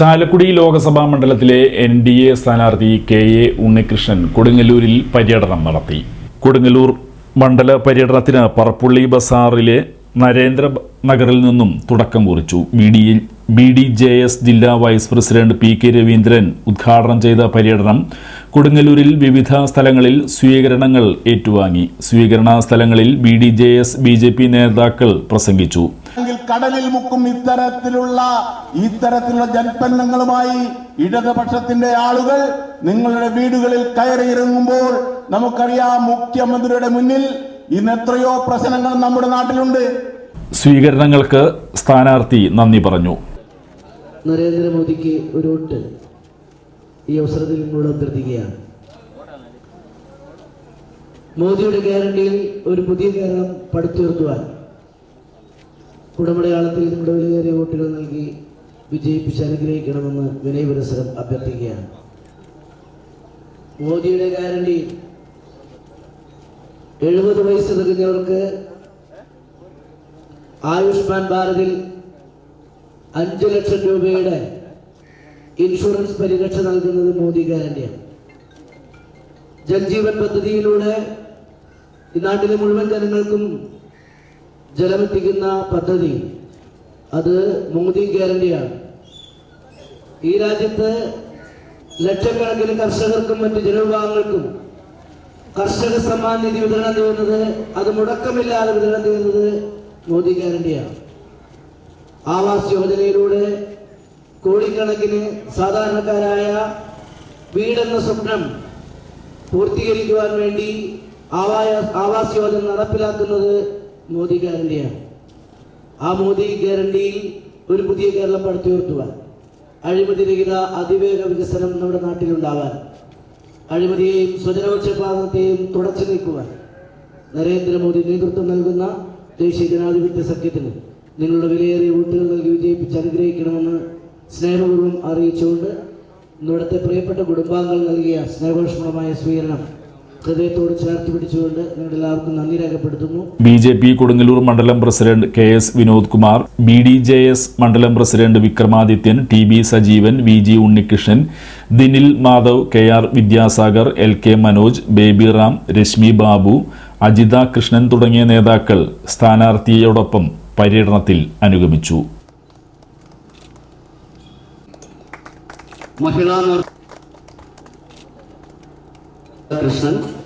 ചാലക്കുടി ലോക്സഭാ മണ്ഡലത്തിലെ N D A സ്ഥാനാർത്ഥി K A Unnikrishnan കൊടുങ്ങല്ലൂരിൽ പര്യടനം നടത്തി. കൊടുങ്ങല്ലൂർ മണ്ഡല പര്യടനത്തിന് പറപ്പുള്ളി ബസാറിലെ നരേന്ദ്ര നഗറിൽ നിന്നും തുടക്കം കുറിച്ചു. B D B D J S ജില്ലാ vice president P K Raveendran ഉദ്ഘാടനം ചെയ്ത പര്യടനം കൊടുങ്ങല്ലൂരിൽ വിവിധ സ്ഥലങ്ങളിൽ സ്വീകരണങ്ങൾ ഏറ്റുവാങ്ങി. സ്വീകരണ സ്ഥലങ്ങളിൽ B D J S B J P നേതാക്കൾ പ്രസംഗിച്ചു. കടലിൽ മുക്കും ഇത്തരത്തിലുള്ള ഇത്തരത്തിലുള്ള ജൽപ്പന്നങ്ങളുമായി ഇടതുപക്ഷത്തിന്റെ ആളുകൾ നിങ്ങളുടെ വീടുകളിൽ കയറിയിറങ്ങുമ്പോൾ നമുക്കറിയാം മുഖ്യമന്ത്രിയുടെ മുന്നിൽ ഇന്ന് എത്രയോ പ്രശ്നങ്ങൾ നമ്മുടെ നാട്ടിലുണ്ട്. സ്വീകരണങ്ങൾക്ക് സ്ഥാനാർത്ഥി നന്ദി പറഞ്ഞു. നരേന്ദ്രമോദിക്ക് ഒരു വോട്ട്. ഈ അവസരത്തിൽ നിങ്ങളോട് അഭ്യർത്ഥിക്കുകയാണ്. മോദിയുടെ ഗ്യാരണ്ടിയിൽ ഒരു പുതിയ കേരളം പടുത്തുയർത്തുവാൻ കുടമടയാളത്തിൽ നിങ്ങളുടെ വിലയേറിയ വോട്ടുകൾ നൽകി വിജയിപ്പിച്ച് അനുഗ്രഹിക്കണമെന്ന് വിനയപുരസരം അഭ്യർത്ഥിക്കുകയാണ്. മോദിയുടെ ഗ്യാരണ്ടി എഴുപത് വയസ്സ് തികഞ്ഞവർക്ക് ആയുഷ്മാൻ ഭാരതിൽ അഞ്ച് ലക്ഷം രൂപയുടെ ഇൻഷുറൻസ് പരിരക്ഷ നൽകുന്നത് മോദി ഗ്യാരണ്ടിയാണ് ജൽജീവൻ പദ്ധതിയിലൂടെ ഈ നാട്ടിലെ മുഴുവൻ ജനങ്ങൾക്കും ജലമെത്തിക്കുന്ന പദ്ധതി അത് മോദി ഗ്യാരണ്ടിയാണ് ഈ രാജ്യത്ത് ലക്ഷക്കണക്കിന് കർഷകർക്കും മറ്റ് ജനവിഭാഗങ്ങൾക്കും കർഷക സമ്മാൻ നിധി വിതരണം ചെയ്യുന്നത് അത് മുടക്കമില്ലാതെ വിതരണം ചെയ്യുന്നത് മോദി ഗ്യാരണ്ടിയാണ് ആവാസ് യോജനയിലൂടെ കോടിക്കണക്കിന് സാധാരണക്കാരായ വീടെന്ന സ്വപ്നം പൂർത്തീകരിക്കുവാൻ വേണ്ടി ആവായ ആവാസ് യോജന നടപ്പിലാക്കുന്നത് മോദി ഗ്യാരണ്ടിയാണ്. ആ മോദി ഗ്യാരണ്ടിയിൽ ഒരു പുതിയ കേരളം പടുത്തുയർത്തുവാൻ അഴിമതിരഹിത അതിവേഗ വികസനം നമ്മുടെ നാട്ടിലുണ്ടാവാൻ അഴിമതിയെയും സ്വജനപക്ഷപാതത്തെയും തുടച്ചു നീക്കുവാൻ നരേന്ദ്രമോദി നേതൃത്വം നൽകുന്ന ദേശീയ ജനാധിപത്യ സഖ്യത്തിന് നിങ്ങളുടെ വിലയേറിയ വോട്ടുകൾ നൽകി വിജയിപ്പിച്ച് അനുഗ്രഹിക്കണമെന്ന് സ്നേഹപൂർവം അറിയിച്ചുകൊണ്ട് ഇന്നിവിടുത്തെ പ്രിയപ്പെട്ട കുടുംബാംഗങ്ങൾ നൽകിയ സ്നേഹോഷ്മളമായ സ്വീകരണം ഹൃദയത്തോട് ചേർത്ത് പിടിച്ചുകൊണ്ട് നിങ്ങളെല്ലാവർക്കും നന്ദി രേഖപ്പെടുത്തുന്നു. ബി ജെ പി കൊടുങ്ങല്ലൂർ മണ്ഡലം president K S Vinod Kumar B D J S മണ്ഡലം president Vikramadithyan T B Sajeevan V G Unnikrishnan Dinil Madhav K R Vidyasagar L K Manoj Babyram Reshmi Babu Ajitha Krishnan തുടങ്ങിയ നേതാക്കൾ സ്ഥാനാർത്ഥിയോടൊപ്പം പര്യടനത്തിൽ അനുഗമിച്ചു. Mahila Krishnan